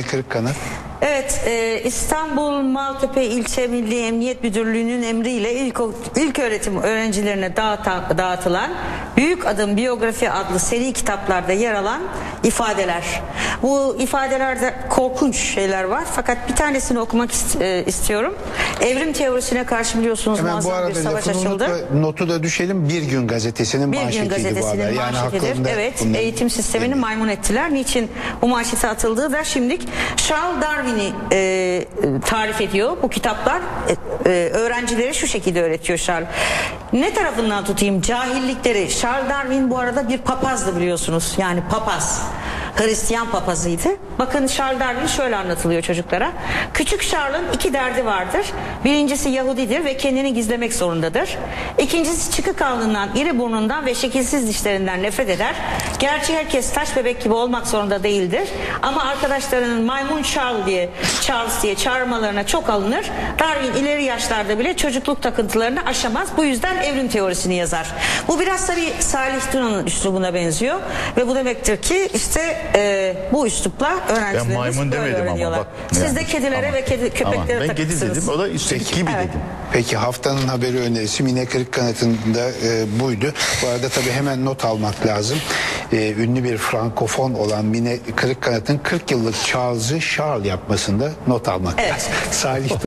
Mine Kırıkkanat. Evet, e, İstanbul Maltepe İlçe Milli Emniyet Müdürlüğü'nün emriyle ilk, ilk öğretim öğrencilerine dağıtan, dağıtılan Büyük Adım Biyografi adlı seri kitaplarda yer alan ifadeler. Bu ifadelerde korkunç şeyler var fakat bir tanesini okumak ist- e, istiyorum. Evrim teorisine karşı biliyorsunuz Hemen bu muazzam bir arada savaş lafını açıldı. notu da düşelim. Bir gün gazetesinin Bir gün manşetiydi bu haber. gazetesinin Yani manşetidir. evet, eğitim sistemini maymun ettiler. Niçin bu manşete atıldığı da şimdilik Charles Darwin'i e, tarif ediyor. Bu kitaplar e, e, öğrencilere şu şekilde öğretiyor Charles. Ne tarafından tutayım? Cahillikleri. Charles Darwin bu arada bir papazdı biliyorsunuz. Yani papaz. Hristiyan papazıydı. Bakın Charles Darwin şöyle anlatılıyor çocuklara. Küçük Charles'ın iki derdi vardır. Birincisi Yahudidir ve kendini gizlemek zorundadır. İkincisi çıkık alnından, iri burnundan ve şekilsiz dişlerinden nefret eder. Gerçi herkes taş bebek gibi olmak zorunda değildir. Ama arkadaşlarının maymun Charles diye, Charles diye çağırmalarına çok alınır. Darwin ileri yaşlarda bile çocukluk takıntılarını aşamaz. Bu yüzden evrim teorisini yazar. Bu biraz tabii Salih Dunan'ın üslubuna benziyor. Ve bu demektir ki işte e, bu üslupla Ben öğrencilerimiz maymun böyle demedim ama öğreniyorlar. bak. Siz yani. de kedilere Ama- ve kedi, köpeklere ama Ben kedi dedim o da üstelik gibi Evet. dedim. Peki haftanın haberi önerisi Mine Kırıkkanat'ın da e, buydu. Bu arada tabii hemen not almak lazım. E, ünlü bir frankofon olan Mine Kırıkkanat'ın 40 yıllık Charles'ı Charles yapmasında not almak Evet. lazım. Salih